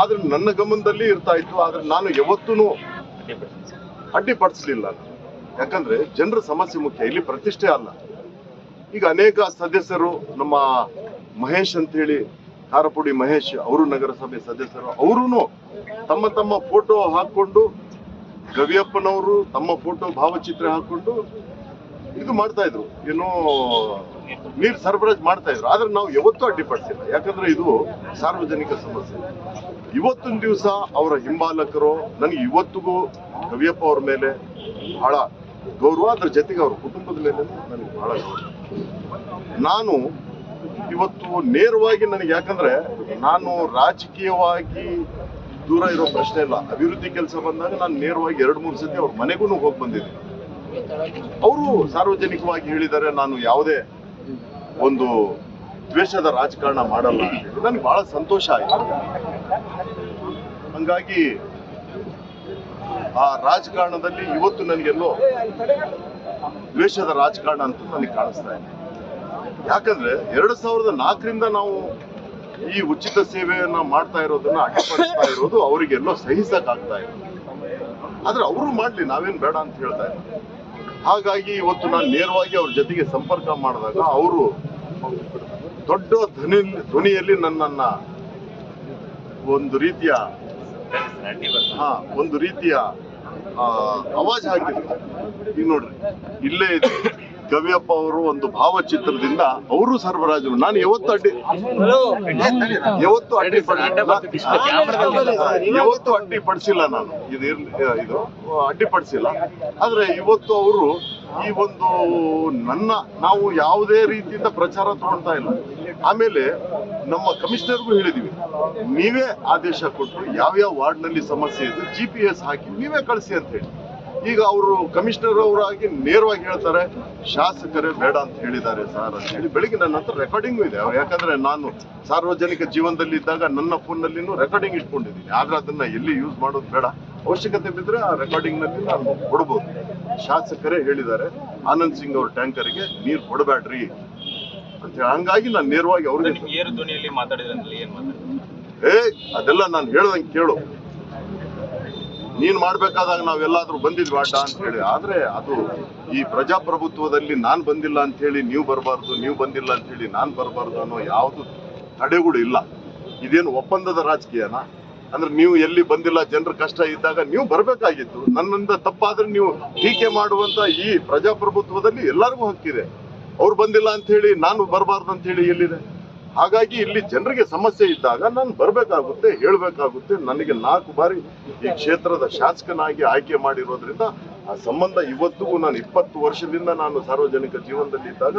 ಆದ್ರೆ ನನ್ನ ಗಮನದಲ್ಲಿ ಇರ್ತಾ ಇತ್ತು, ಆದ್ರೆ ನಾನು ಯಾವತ್ತೂ ಅಡ್ಡಿಪಡಿಸಲಿಲ್ಲ. ಯಾಕಂದ್ರೆ ಜನರ ಸಮಸ್ಯೆ ಮುಖ್ಯ, ಇಲ್ಲಿ ಪ್ರತಿಷ್ಠೆ ಅಲ್ಲ. ಈಗ ಅನೇಕ ಸದಸ್ಯರು ನಮ್ಮ ಮಹೇಶ್ ಅಂತ ಹೇಳಿ ಖಾರಪುಡಿ ಮಹೇಶ್ ಅವರು ನಗರಸಭೆ ಸದಸ್ಯರು ಅವರು ತಮ್ಮ ತಮ್ಮ ಫೋಟೋ ಹಾಕೊಂಡು ಗವಿಯಪ್ಪನವರು ತಮ್ಮ ಫೋಟೋ ಭಾವಚಿತ್ರ ಹಾಕೊಂಡು ಇದು ಮಾಡ್ತಾ ಇದ್ರು. ಏನು ನೀರು ಸರಬರಾಜು ಮಾಡ್ತಾ ಇದ್ರು. ಆದ್ರೆ ನಾವು ಯಾವತ್ತೂ ಅಡ್ಡಿಪಡಿಸಿಲ್ಲ. ಯಾಕಂದ್ರೆ ಇದು ಸಾರ್ವಜನಿಕ ಸಮಸ್ಯೆ. ಇವತ್ತಿನ ದಿವಸ ಅವರ ಹಿಂಬಾಲಕರು ನನಗೆ ಇವತ್ತಿಗೂ ಕವಿಯಪ್ಪ ಅವ್ರ ಮೇಲೆ ಬಹಳ ಗೌರವ. ಅದ್ರ ಜೊತೆಗೆ ಅವ್ರ ಕುಟುಂಬದ ಮೇಲೆ ನನಗೆ ಬಹಳ ಗೌರವ. ನಾನು ಇವತ್ತು ನೇರವಾಗಿ ನನಗೆ ಯಾಕಂದ್ರೆ ನಾನು ರಾಜಕೀಯವಾಗಿ ದೂರ ಇರೋ ಪ್ರಶ್ನೆ ಇಲ್ಲ. ಅಭಿವೃದ್ಧಿ ಕೆಲಸ ಬಂದಾಗ ನಾನು ನೇರವಾಗಿ ಎರಡು, ಮೂರು ಸತಿ ಅವ್ರ ಮನೆಗೂ ಹೋಗಿ ಬಂದಿದ್ದೀನಿ. ಅವರು ಸಾರ್ವಜನಿಕವಾಗಿ ಹೇಳಿದ್ದಾರೆ, ನಾನು ಯಾವುದೇ ಒಂದು ದ್ವೇಷದ ರಾಜಕಾರಣ ಮಾಡಲ್ಲ ನನಗೆ ಬಹಳ ಸಂತೋಷ ಆಯ್ತು. ಹಂಗಾಗಿ ಆ ರಾಜಕಾರಣದಲ್ಲಿ ಇವತ್ತು ನನಗೆಲ್ಲೋ ದ್ವೇಷದ ರಾಜಕಾರಣ ಅಂತ ನನಗೆ ಕಾಣಿಸ್ತಾ ಇದೆ. ಯಾಕಂದ್ರೆ ಎರಡು ಸಾವಿರದ ನಾಲ್ಕರಿಂದ ನಾವು ಈ ಉಚಿತ ಸೇವೆಯನ್ನ ಮಾಡ್ತಾ ಇರೋದನ್ನ ಅಡ್ಡಿಪಡಿಸ್ತಾ ಇರೋದು ಅವರಿಗೆಲ್ಲೋ ಸಹಿಸಕ್ ಆಗ್ತಾ ಇಲ್ಲ. ಆದ್ರೆ ಅವರು ಮಾಡ್ಲಿ, ನಾವೇನ್ ಬೇಡ ಅಂತ ಹೇಳ್ತಾ ಇದ್ದಾರೆ ಹಾಗಾಗಿ ಇವತ್ತು ನಾನು ನೇರವಾಗಿ ಅವ್ರ ಜೊತೆಗೆ ಸಂಪರ್ಕ ಮಾಡಿದಾಗ ಅವರು ದೊಡ್ಡ ಧ್ವನಿ, ಧ್ವನಿಯಲ್ಲಿ ನನ್ನನ್ನ ಒಂದು ರೀತಿಯ, ಹಾ, ಒಂದು ರೀತಿಯ ಅವಾಜ್ ಹಾಕಿದ್ರು ಈಗ ನೋಡ್ರಿ, ಇಲ್ಲೇ ಇದೆ. ಗವಿಯಪ್ಪ ಅವರು ಒಂದು ಭಾವಚಿತ್ರದಿಂದ ಅವರು ಸರಬರಾಜು ನಾನು ಯಾವತ್ತು ಅಡ್ಡಿ ಯಾವತ್ತು ಅಡ್ಡಿ ಯಾವತ್ತು ಅಡ್ಡಿ ಪಡಿಸಿಲ್ಲ ನಾನು. ಇದು ಇದು ಇದು ಅಡ್ಡಿಪಡಿಸಿಲ್ಲ ಆದ್ರೆ ಇವತ್ತು ಅವರು ಈ ಒಂದು ನನ್ನ ನಾವು ಯಾವುದೇ ರೀತಿಯಿಂದ ಪ್ರಚಾರ ತಗೊಳ್ತಾ ಇಲ್ಲ. ಆಮೇಲೆ ನಮ್ಮ ಕಮಿಷನರ್ಗೂ ಹೇಳಿದೀವಿ ನೀವೇ ಆದೇಶ ಕೊಟ್ಟು ಯಾವ್ಯಾವ ವಾರ್ಡ್ನಲ್ಲಿ ಸಮಸ್ಯೆ ಇದೆ ಜಿ ಪಿ ಎಸ್ ಹಾಕಿ ನೀವೇ ಕಳಿಸಿ ಅಂತ ಹೇಳಿ. ಈಗ ಅವರು ಕಮಿಷನರ್ ಅವರಾಗಿ ನೇರವಾಗಿ ಹೇಳ್ತಾರೆ ಶಾಸಕರೇ ಬೇಡ ಅಂತ ಹೇಳಿದ್ದಾರೆ ಸರ್ ಅಂತ ಹೇಳಿ ಬೆಳಿಗ್ಗೆ ನನ್ನ ಹತ್ರ ರೆಕಾರ್ಡಿಂಗು ಇದೆ. ಅವ್ರು ಯಾಕಂದ್ರೆ ನಾನು ಸಾರ್ವಜನಿಕ ಜೀವನದಲ್ಲಿ ಇದ್ದಾಗ ನನ್ನ ಫೋನ್ನಲ್ಲಿನೂ ರೆಕಾರ್ಡಿಂಗ್ ಇಟ್ಕೊಂಡಿದ್ದೀನಿ. ಆದ್ರೆ ಅದನ್ನ ಎಲ್ಲಿ ಯೂಸ್ ಮಾಡೋದು ಬೇಡ. ಅವಶ್ಯಕತೆ ಬಿದ್ದರೆ ಆ ರೆಕಾರ್ಡಿಂಗ್ನಲ್ಲಿ ನಾನು ಕೊಡ್ಬೋದು. ಶಾಸಕರೇ ಹೇಳಿದ್ದಾರೆ ಆನಂದ್ ಸಿಂಗ್ ಅವ್ರ ಟ್ಯಾಂಕರ್ಗೆ ನೀರು ಕೊಡಬೇಡ್ರಿ ಅಂತೇಳಿ ಹಂಗಾಗಿ ನಾನು ನೇರವಾಗಿ ಅವ್ರಿಗೆ ಏ ಅದೆಲ್ಲ ನಾನು ಹೇಳ್ದಂಗೆ ಕೇಳು. ನೀನ್ ಮಾಡ್ಬೇಕಾದಾಗ ನಾವೆಲ್ಲಾದ್ರೂ ಬಂದಿದ್ವಿ ಅಡ್ಡ ಅಂತ ಹೇಳಿ. ಆದ್ರೆ ಅದು ಈ ಪ್ರಜಾಪ್ರಭುತ್ವದಲ್ಲಿ ನಾನ್ ಬಂದಿಲ್ಲ ಅಂತ ಹೇಳಿ ನೀವು ಬರಬಾರ್ದು, ನೀವು ಬಂದಿಲ್ಲ ಅಂತ ಹೇಳಿ ನಾನ್ ಬರಬಾರ್ದು ಅನ್ನೋ ಯಾವುದು ತಡೆಗಳು ಇಲ್ಲ. ಇದೇನು ಒಪ್ಪಂದದ ರಾಜಕೀಯನ? ಅಂದ್ರೆ ನೀವು ಎಲ್ಲಿ ಬಂದಿಲ್ಲ, ಜನರ ಕಷ್ಟ ಇದ್ದಾಗ ನೀವು ಬರಬೇಕಾಗಿತ್ತು. ನನ್ನಿಂದ ತಪ್ಪಾದ್ರೆ ನೀವು ಟೀಕೆ ಮಾಡುವಂತ ಈ ಪ್ರಜಾಪ್ರಭುತ್ವದಲ್ಲಿ ಎಲ್ಲರಿಗೂ ಹಕ್ಕಿದೆ. ಅವ್ರು ಬಂದಿಲ್ಲ ಅಂತ ಹೇಳಿ ನಾನು ಬರಬಾರ್ದು ಅಂತ ಹೇಳಿ ಎಲ್ಲಿದೆ? ಹಾಗಾಗಿ ಇಲ್ಲಿ ಜನರಿಗೆ ಸಮಸ್ಯೆ ಇದ್ದಾಗ ನಾನು ಬರಬೇಕಾಗುತ್ತೆ, ಹೇಳಬೇಕಾಗುತ್ತೆ. ನನಗೆ ನಾಲ್ಕು ಬಾರಿ ಈ ಕ್ಷೇತ್ರದ ಶಾಸಕನಾಗಿ ಆಯ್ಕೆ ಮಾಡಿರೋದ್ರಿಂದ ಆ ಸಂಬಂಧ ಇವತ್ತಿಗೂ ನಾನು ಇಪ್ಪತ್ತು ವರ್ಷದಿಂದ ನಾನು ಸಾರ್ವಜನಿಕ ಜೀವನದಲ್ಲಿ ಇದ್ದಾಗ